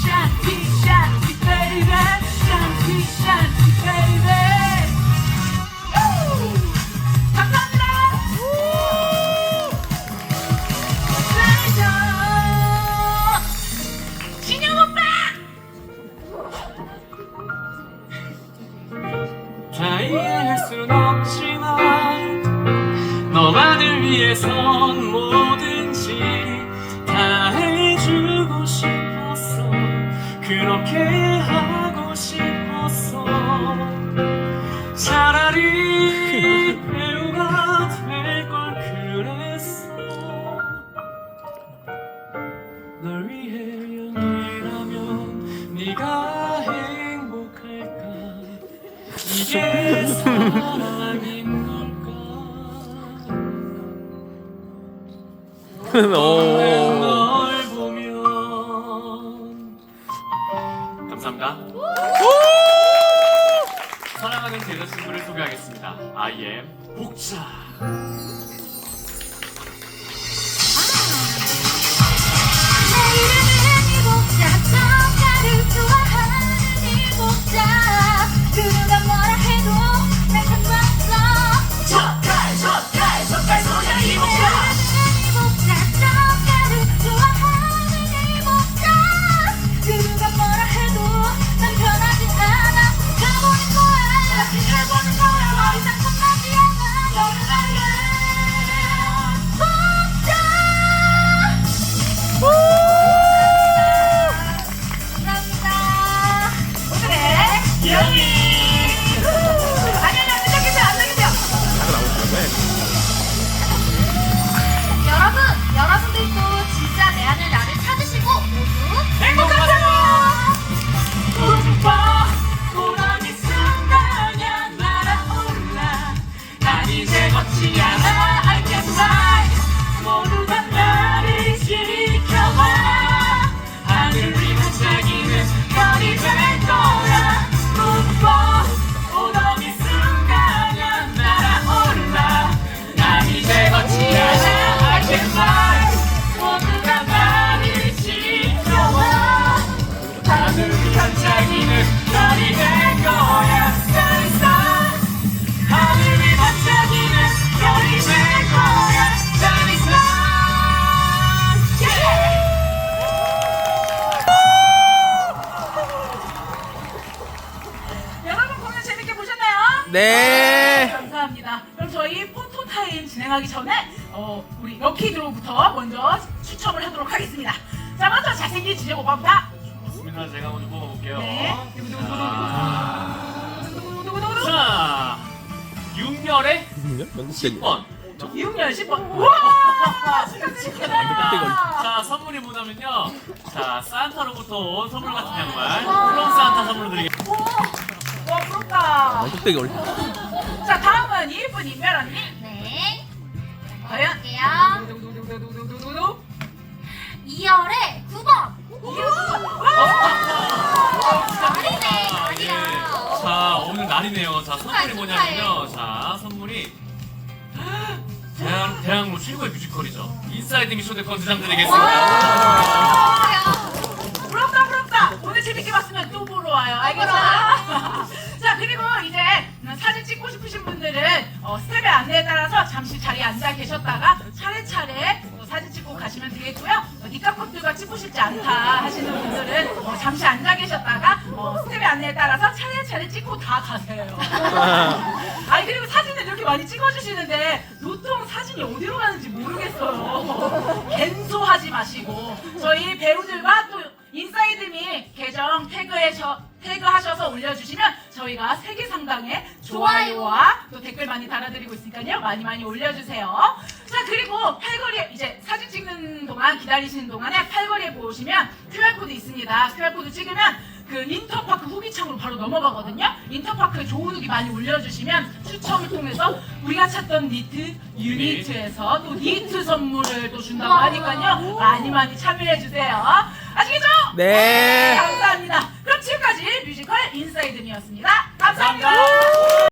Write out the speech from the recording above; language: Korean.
shanty, shanty, baby. Shanty, shanty, baby. Woo! 감사합니다. 사랑해요. 진영 오빠! 다 이해할 순 없지만 너만을 위해선 모든 그렇게 하고 싶었어? 차라리 배우가 될 걸 그랬어. 널 위해 연기라면 네가 행복할까? 이게 사랑인 걸까? 오. 감사합니다. 사랑하는 제 여자친구를 소개하겠습니다. I am 복자. 이제 네. 감사합니다. 그럼 저희 포토 타임 진행하기 전에 어, 우리 럭키드로부터 먼저 추첨을 하도록 하겠습니다. 자 먼저 잘생긴 주제 오빠부터. 좋습니다 제가 먼저 뽑아볼게요 네. 누구누구누구누구누구누구누구 자 연극적인. 10번 6년 10번. 우와 축하드립니다. 자 선물이 뭐냐면요 자 산타로부터 온 선물 같은 양말 플럼 산타 선물 드리겠습니다 오, 와 부럽다. 뚝배기 올려. 자 다음은 이쁜 인별 언니. 네. 과연 볼게요. 누구누구누구누구누구? 2열의 9번. 어리네 아, 예. 어리야. 자 오늘 날이네요. 자 선물이 뭐냐면요. 자 선물이 대한 대한민국 최고의 뮤지컬이죠. 인사이드 미쇼 대권 두장 드리겠습니다. 따라서 잠시 자리에 앉아 계셨다가 차례차례 또 사진 찍고 가시면 되겠고요. 어, 니카컷들과 찍고 싶지 않다 하시는 분들은 어, 잠시 앉아 계셨다가 어, 스텝의 안내에 따라서 차례차례 찍고 다 가세요. 아니 그리고 사진을 이렇게 많이 찍어주시는데 도통 사진이 어디로 가는지 모르겠어요. 갠소하지 마시고. 저희 배우들과 또 인사이드미 계정 태그해서 태그하셔서 올려주시면 저희가 세 개 상당의 좋아요와 또 댓글 많이 달아드리고 있으니까요 많이 많이 올려주세요. 자 그리고 팔걸이에 이제 사진 찍는 동안 기다리시는 동안에 팔걸이에 보시면 QR 코드 있습니다. QR 코드 찍으면 그 인터파크 후기창으로 바로 넘어가거든요. 인터파크에 좋은 후기 많이 올려주시면 추첨을 통해서 우리가 찾던 니트 유니트에서 또 니트 선물을 또 준다고 하니까요 많이 많이 참여해 주세요. 아시겠죠? 네. 감사합니다. 지금까지 뮤지컬 인사이드미였습니다 감사합니다. 감사합니다.